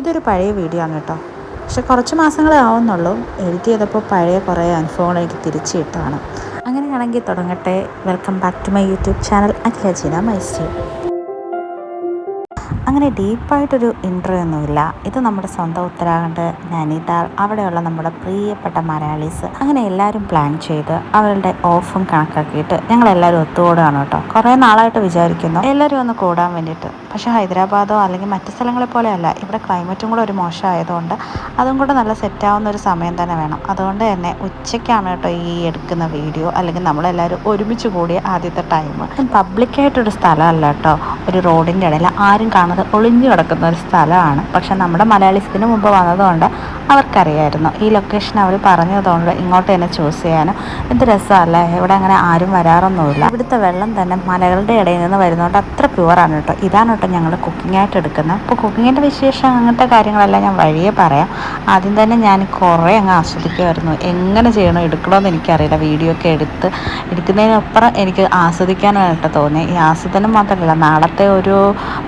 ഇതൊരു പഴയ വീഡിയോ ആണ് കേട്ടോ. പക്ഷെ കുറച്ച് മാസങ്ങളെ ആവുന്നുള്ളൂ. എഡിറ്റ് ചെയ്തപ്പോൾ പഴയ കുറേ അനുഭവങ്ങൾ എനിക്ക് തിരിച്ചു കിട്ടുകയാണ് അങ്ങനെയാണെങ്കിൽ തുടങ്ങട്ടെ. Welcome back to my YouTube channel അഖിലജീന മൈസ്റ്റേ അങ്ങനെ ഡീപ്പായിട്ടൊരു ഇന്റർവ്യൂ ഒന്നുമില്ല ഇത് നമ്മുടെ സ്വന്തം ഉത്തരാഖണ്ഡ് നൈനിതാൾ അവിടെയുള്ള നമ്മുടെ പ്രിയപ്പെട്ട മലയാളീസ്. അങ്ങനെ എല്ലാവരും പ്ലാൻ ചെയ്ത് അവരുടെ ഓഫും കണക്കാക്കിയിട്ട് ഞങ്ങൾ എല്ലാവരും ഒത്തുകൂടുകയാണ് കേട്ടോ. കുറേ നാളായിട്ട് വിചാരിക്കുന്നു എല്ലാവരും ഒന്ന് കൂടാൻ വേണ്ടിയിട്ട്. പക്ഷേ ഹൈദരാബാദോ അല്ലെങ്കിൽ മറ്റു സ്ഥലങ്ങളെ പോലെയല്ല ഇവിടെ ക്ലൈമറ്റും കൂടെ ഒരു മോശമായതുകൊണ്ട് അതും കൂടെ നല്ല സെറ്റാവുന്ന ഒരു സമയം തന്നെ വേണം. അതുകൊണ്ട് തന്നെ ഉച്ചയ്ക്കാണ് കേട്ടോ ഈ എടുക്കുന്ന വീഡിയോ. അല്ലെങ്കിൽ നമ്മളെല്ലാവരും ഒരുമിച്ച് കൂടിയ ആദ്യത്തെ ടൈം പബ്ലിക്കായിട്ടൊരു സ്ഥലമല്ല കേട്ടോ. ഒരു റോഡിന്റെ ഇടയിൽ ആരും കാണാതെ ഒളിഞ്ഞു കിടക്കുന്ന ഒരു സ്ഥലമാണ്. പക്ഷെ നമ്മുടെ മലയാളിസത്തിന് മുമ്പ് വന്നതുകൊണ്ട് അവർക്കറിയായിരുന്നു. ഈ ലൊക്കേഷൻ അവർ പറഞ്ഞതുകൊണ്ട് ഇങ്ങോട്ട് തന്നെ ചൂസ് ചെയ്യാനും എന്ത് രസമല്ലേ? ഇവിടെ അങ്ങനെ ആരും വരാറൊന്നുമില്ല. ഇവിടുത്തെ വെള്ളം തന്നെ മലകളുടെ ഇടയിൽ നിന്ന് വരുന്നതുകൊണ്ട് അത്ര പ്യുവറാണ് കേട്ടോ. ഇതാണ് കേട്ടോ ഞങ്ങൾ കുക്കിംഗ് ആയിട്ട് എടുക്കുന്നത്. അപ്പോൾ കുക്കിങ്ങിന്റെ വിശേഷം അങ്ങനത്തെ കാര്യങ്ങളെല്ലാം ഞാൻ വഴിയേ പറയാം. ആദ്യം തന്നെ ഞാൻ കുറേ അങ്ങ് ആസ്വദിക്കുമായിരുന്നു. എങ്ങനെ ചെയ്യണോ എടുക്കണമെന്ന് എനിക്കറിയില്ല. വീഡിയോ ഒക്കെ എടുത്ത് എടുക്കുന്നതിനപ്പുറം എനിക്ക് ആസ്വദിക്കാനായിട്ട് തോന്നി. ഈ ആസ്വദനം മാത്രമല്ല നാളത്തെ ഒരു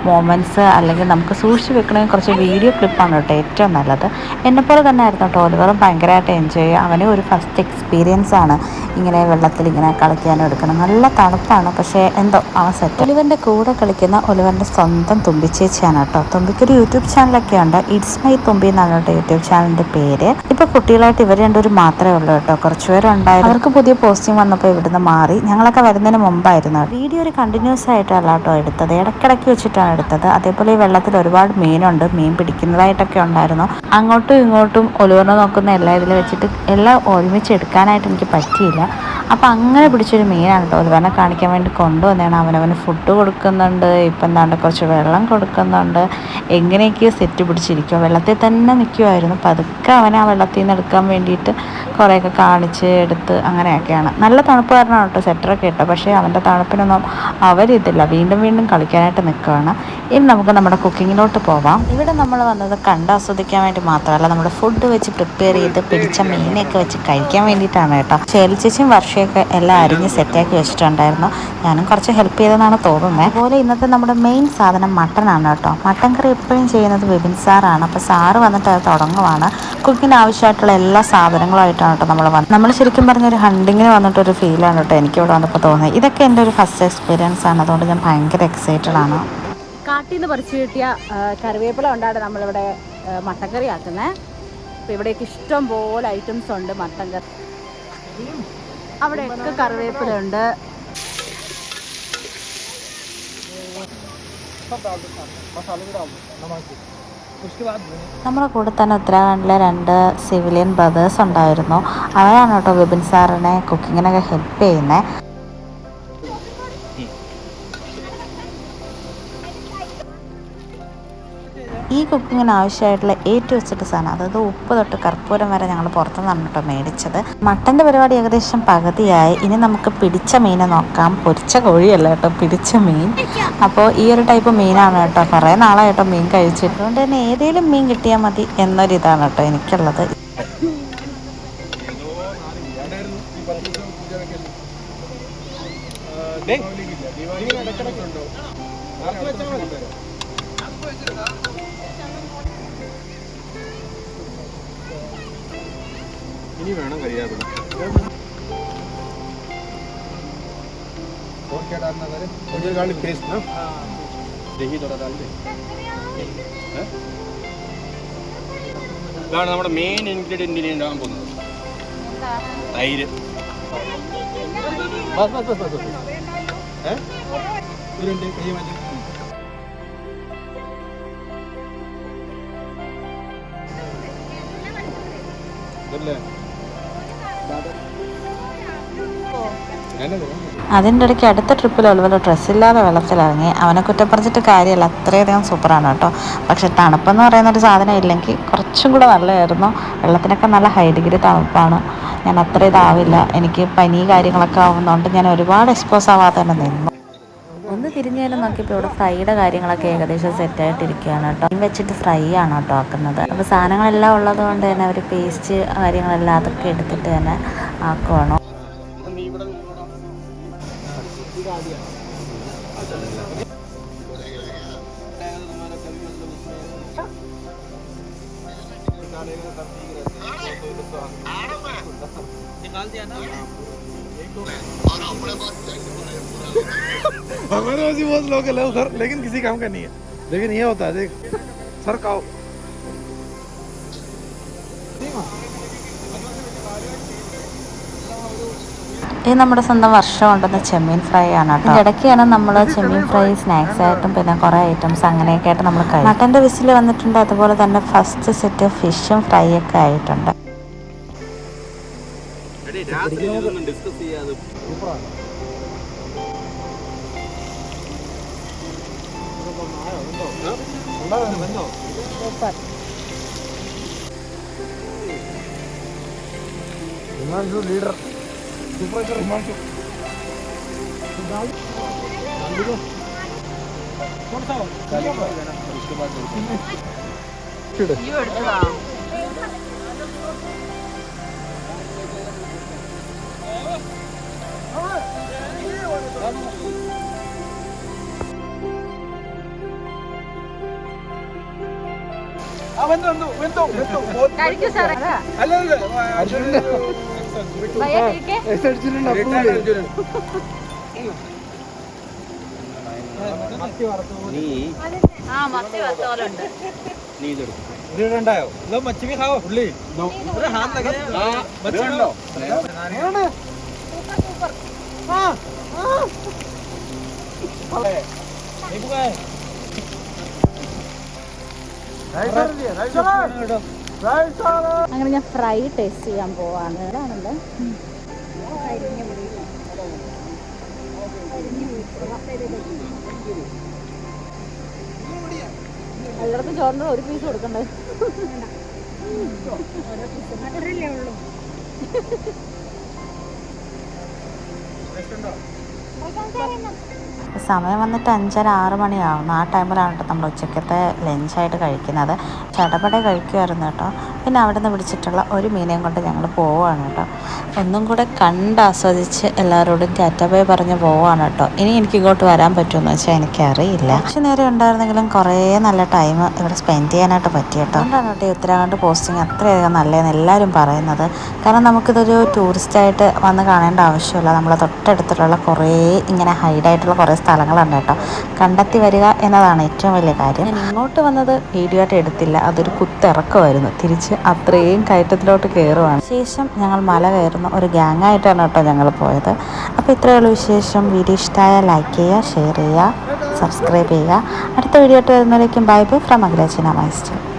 മൊമെന്റ്സ് അല്ലെങ്കിൽ നമുക്ക് സൂക്ഷിച്ച് വെക്കണമെങ്കിൽ കുറച്ച് വീഡിയോ ക്ലിപ്പാണ് കേട്ടോ ഏറ്റവും നല്ലത്. എന്നെപ്പോലെ തന്നെ ആയിരുന്നു കേട്ടോ. ഒലിവറും ഭയങ്കരമായിട്ട് എൻജോയ് ചെയ്യുക. അവന് ഒരു ഫസ്റ്റ് എക്സ്പീരിയൻസ് ആണ് ഇങ്ങനെ വെള്ളത്തിൽ ഇങ്ങനെ കളിക്കാനും എടുക്കണം. നല്ല തണുപ്പാണ്. പക്ഷേ എന്തോ ആ സെറ്റ് ഒലിവന്റെ കൂടെ കളിക്കുന്ന ഒലിവന്റെ സ്വന്തം തുമ്പിച്ചേച്ചിയാണ് കേട്ടോ. തുമ്പിക്കൊരു യൂട്യൂബ് ചാനലൊക്കെ ഉണ്ട്. ഇറ്റ്സ് മൈ തുമ്പി എന്നാണ് കേട്ടോ യൂട്യൂബ് ചാനലിന്റെ പേര്. ഇപ്പോൾ കുട്ടികളായിട്ട് ഇവർ രണ്ടുപേരും മാത്രമേ ഉള്ളൂ കേട്ടോ. കുറച്ച് പേരുണ്ടായിരുന്നു. അവർക്ക് പുതിയ പോസ്റ്റിംഗ് വന്നപ്പോൾ ഇവിടുന്ന് മാറി. ഞങ്ങളൊക്കെ വരുന്നതിന് മുമ്പായിരുന്നു വീഡിയോ ഒരു കണ്ടിന്യൂസ് ആയിട്ടല്ല കേട്ടോ എടുത്തത്. ഇടയ്ക്കിടയ്ക്ക് വെച്ചിട്ടാണ് എടുത്തത്. അതേപോലെ ഈ വെള്ളത്തിൽ ഒരുപാട് മീനുണ്ട്. മീൻ പിടിക്കുന്നതായിട്ടൊക്കെ ഉണ്ടായിരുന്നു. അങ്ങോട്ടും ഇങ്ങോട്ടും ഒലിവറിനെ നോക്കുന്ന എല്ലാ ഇതിൽ വെച്ചിട്ട് എല്ലാം ഒരുമിച്ച് എടുക്കാനായിട്ട് എനിക്ക് പറ്റിയില്ല. അപ്പം അങ്ങനെ പിടിച്ചൊരു മീനാണ് കേട്ടോ. ഒരുവനെ കാണിക്കാൻ വേണ്ടി കൊണ്ടുവന്നതാണ്. അവനവന് ഫുഡ് കൊടുക്കുന്നുണ്ട്. ഇപ്പം എന്താണ്ട് കുറച്ച് വെള്ളം കൊടുക്കുന്നുണ്ട്. എങ്ങനെയൊക്കെയോ സെറ്റ് പിടിച്ചിരിക്കുക വെള്ളത്തിൽ തന്നെ നിൽക്കുമായിരുന്നു പതുക്കെ അവനെ ആ വെള്ളത്തിൽ നിന്ന് എടുക്കാൻ വേണ്ടിയിട്ട് കുറേയൊക്കെ കാണിച്ച് എടുത്ത് അങ്ങനെയൊക്കെയാണ്. നല്ല തണുപ്പ് കാരണമാണ് കേട്ടോ സെറ്ററൊക്കെ ഇട്ടോ പക്ഷേ അവന്റെ തണുപ്പിനൊന്നും അവരിതില്ല. വീണ്ടും വീണ്ടും കളിക്കാനായിട്ട് നിൽക്കുകയാണ് ഇനി നമുക്ക് നമ്മുടെ കുക്കിങ്ങിലോട്ട് പോവാം. ഇവിടെ നമ്മൾ വന്നത് കണ്ട് ആസ്വദിക്കാൻ വേണ്ടി മാത്രമല്ല. നമ്മുടെ ഫുഡ് വെച്ച് പ്രിപ്പയർ ചെയ്ത് പിടിച്ച മീനൊക്കെ വെച്ച് കഴിക്കാൻ വേണ്ടിയിട്ടാണ് കേട്ടോ. ചേലിച്ചേച്ചും വർഷയൊക്കെ എല്ലാം അരിഞ്ഞ് സെറ്റാക്കി വെച്ചിട്ടുണ്ടായിരുന്നു. ഞാനും കുറച്ച് ഹെൽപ്പ് ചെയ്തെന്നാണ് തോന്നുന്നത് അതുപോലെ ഇന്നത്തെ നമ്മുടെ മെയിൻ സാധനം മട്ടനാണ് കേട്ടോ. മട്ടൻ കറി എപ്പോഴും ചെയ്യുന്നത് വിപിൻ സാറാണ്. അപ്പോൾ സാറ് വന്നിട്ട് അത് തുടങ്ങുവാണ്. കുക്കിങ്ങിന് ആവശ്യമായിട്ടുള്ള എല്ലാ സാധനങ്ങളുമായിട്ടാണ് കേട്ടോ നമ്മൾ വന്നത്. നമ്മൾ ശരിക്കും പറഞ്ഞൊരു ഹണ്ടിങ്ങിന് വന്നിട്ടൊരു ഫീലാണ് കേട്ടോ എനിക്ക് ഇവിടെ വന്നപ്പോൾ തോന്നിയത് ഇതൊക്കെ എന്റെ ഒരു ഫസ്റ്റ് എക്സ്പീരിയൻസ് ആണ്. അതുകൊണ്ട് ഞാൻ ഭയങ്കര എക്സൈറ്റഡ് ആണ്. കാട്ടിൽ നിന്ന് പറിച്ചു കിട്ടിയ കറിവേപ്പില കൊണ്ടാണ് നമ്മളിവിടെ മട്ടക്കറി ആക്കുന്നത് അപ്പോൾ ഇവിടേക്ക് ഇഷ്ടം പോലെ ഐറ്റംസ് ഉണ്ട് മട്ടൻ കറി. അവിടെയൊക്കെ കറിവേപ്പില ഉണ്ട്. നമ്മുടെ കൂടെ തന്നെ ഉത്തരാഖണ്ഡിലെ രണ്ട് സിവിലിയൻ ബ്രദേഴ്സ് ഉണ്ടായിരുന്നു. അവരാണ് കേട്ടോ വിപിൻ സാറിനെ കുക്കിങ്ങിനൊക്കെ ഹെൽപ്പ് ചെയ്യുന്നത് കുക്കിങ്ങിന് ആവശ്യമായിട്ടുള്ള എ ടു വെച്ചിട്ട് സാധനം അതായത് ഉപ്പ് തൊട്ട് കർപ്പൂരം വരെ ഞങ്ങൾ പുറത്തുനിന്നാണ് കേട്ടോ മേടിച്ചത്. മട്ടന്റെ പരിപാടി ഏകദേശം പകുതിയായി. ഇനി നമുക്ക് പിടിച്ച മീനെ നോക്കാം. പൊരിച്ച കോഴിയല്ല കേട്ടോ പിടിച്ച മീൻ. അപ്പോൾ ഈ ഒരു ടൈപ്പ് മീനാണ് കേട്ടോ. കുറേ നാളായിട്ടോ മീൻ കഴിച്ചിട്ട്. അതുകൊണ്ട് തന്നെ ഏതെങ്കിലും മീൻ കിട്ടിയാൽ മതി എന്നൊരിതാണ് കേട്ടോ എനിക്കുള്ളത്. ഇനി വേണം കരിയാപ്പില और क्या डालना है मुझे गार्लिक पेस्ट ना दही थोड़ा डाल दे हैं? ഇതാണ് നമ്മുടെ മെയിൻ ഇൻഗ്രീഡിയൻ്റ് ഇനി ഉണ്ടാകാൻ പോകുന്നത് തൈര് ബസ് ബസ് ബസ് ബസ് ഏ ഇതിലുണ്ട് കൈ മാറ്റി ഇതല്ലേ ഞാനത് അതിന്റെ ഇടയ്ക്ക് അടുത്ത ട്രിപ്പിൽ ഒളിവൽ ഡ്രസ്സില്ലാതെ വെള്ളത്തിലിറങ്ങി. അവനെ കുറ്റപ്പറിച്ചിട്ട് കാര്യമല്ല. അത്രയധികം സൂപ്പറാണ് കേട്ടോ. പക്ഷെ തണുപ്പെന്ന് പറയുന്ന ഒരു സാധനം ഇല്ലെങ്കിൽ കുറച്ചും കൂടെ നല്ലതായിരുന്നു. വെള്ളത്തിനൊക്കെ നല്ല ഹൈ ഡിഗ്രി തണുപ്പാണ്. ഞാൻ അത്ര ഇതാവില്ല. എനിക്ക് പനി കാര്യങ്ങളൊക്കെ ആവുന്നതുകൊണ്ട് ഞാൻ ഒരുപാട് എക്സ്പോസ് ആവാതെ തന്നെ നിന്നു. ഒന്ന് തിരിഞ്ഞാലും നോക്കിയപ്പോൾ ഇവിടെ ഫ്രൈയുടെ കാര്യങ്ങളൊക്കെ ഏകദേശം സെറ്റായിട്ടിരിക്കുകയാണ് കേട്ടോ. വെച്ചിട്ട് ഫ്രൈ ആണ് കേട്ടോ ആക്കുന്നത്. അപ്പോൾ സാധനങ്ങളെല്ലാം ഉള്ളത് കൊണ്ട് തന്നെ അവർ പേസ്റ്റ് കാര്യങ്ങളെല്ലാം അതൊക്കെ എടുത്തിട്ട് തന്നെ ആക്കുവാണോ. നീ ഇവിടെ हमारे पास भी बहुत लोकल है उधर लेकिन किसी काम का नहीं है लेकिन ये होता है देख सर का ഇത് നമ്മുടെ സ്വന്തം വർഷം കൊണ്ടുവന്ന ചെമ്മീൻ ഫ്രൈ ആണ് കേട്ടോ ഇടയ്ക്കാണ് നമ്മൾ ചെമ്മീൻ ഫ്രൈ സ്നാക്സ് ആയിട്ടും പിന്നെ കുറേ ഐറ്റംസ് അങ്ങനെയൊക്കെ ആയിട്ട് നമ്മൾ കഴിക്കും മട്ടൻ്റെ വിസിൽ വന്നിട്ടുണ്ട് അതുപോലെ തന്നെ ഫസ്റ്റ് സെറ്റ് ഫിഷും ഫ്രൈ ഒക്കെ ആയിട്ടുണ്ട് ഡിസ്കസ് ചെയ്യാതെ ലീഡർ സൂപ്പറായിട്ട് റിമാൻഡു കൊടുത്താവോ ഇഷ്ടപ്പെട്ടു ണ്ടായോ മച്ചിനെ ഹാവ് ഉള്ളി ഹാത്ത് മച്ചിണ്ടോ അങ്ങനെ ഞാൻ ഫ്രൈ ടേസ്റ്റ് ചെയ്യാൻ പോവാണ്. ഇതാണല്ലോ. ചോറിന് ഒരു പീസ് കൊടുക്കണ്ടേ? ഒരേ ഉള്ളൂ. സമയം വന്നിട്ട് അഞ്ചര ആറ് മണിയാവുന്നു ആ ടൈമിലാണ് കേട്ടോ നമ്മൾ ഉച്ചക്കത്തെ ലഞ്ചായിട്ട് കഴിക്കുന്നത്. ചടപടെ കഴിക്കുമായിരുന്നു കേട്ടോ. പിന്നെ അവിടെ നിന്ന് പിടിച്ചിട്ടുള്ള ഒരു മീനെയും കൊണ്ട് ഞങ്ങൾ പോവുകയാണ് കേട്ടോ ഒന്നും കൂടെ കണ്ട് ആസ്വദിച്ച് എല്ലാവരോടും ടാറ്റബൈ പറഞ്ഞ് പോവുകയാണ് കേട്ടോ ഇനി എനിക്ക് ഇങ്ങോട്ട് വരാൻ പറ്റുമെന്ന് വെച്ചാൽ എനിക്കറിയില്ല. കുറച്ച് നേരം ഉണ്ടായിരുന്നെങ്കിലും കുറേ നല്ല ടൈം ഇവിടെ സ്പെൻഡ് ചെയ്യാനായിട്ട് പറ്റി കേട്ടോ അതുകൊണ്ടാണ് കേട്ടോ ഈ ഉത്തരാഖണ്ഡ് പോസ്റ്റിംഗ് അത്രയധികം നല്ലതെന്ന് എല്ലാവരും പറയുന്നത്. കാരണം നമുക്കിതൊരു ടൂറിസ്റ്റായിട്ട് വന്ന് കാണേണ്ട ആവശ്യമില്ല. നമ്മളെ തൊട്ടടുത്തുള്ള കുറേ ഇങ്ങനെ ഹൈഡായിട്ടുള്ള കുറേ സ്ഥലങ്ങളുണ്ട് കേട്ടോ കണ്ടെത്തി വരിക എന്നതാണ് ഏറ്റവും വലിയ കാര്യം. ഇങ്ങോട്ട് വന്നത് വീഡിയോ ആയിട്ട് എടുത്തില്ല. അതൊരു കുത്തിറക്കമായിരുന്നു. തിരിച്ച് അത്രയും കയറ്റത്തിലോട്ട് കയറുവാണ്. ശേഷം ഞങ്ങൾ മല കയറുന്ന. ഒരു ഗ്യാങ് ആയിട്ടാണ് കേട്ടോ ഞങ്ങൾ പോയത്. അപ്പോൾ ഇത്രയുള്ള വിശേഷം. വീഡിയോ ഇഷ്ടമായ ലൈക്ക് ചെയ്യുക ഷെയർ ചെയ്യുക സബ്സ്ക്രൈബ് ചെയ്യുക. അടുത്ത വീഡിയോ ആയിട്ട് വരുന്നവരേക്കും ബൈ ബൈ ഫ്രം അഖിലേച്ചന മൈസ്റ്റർ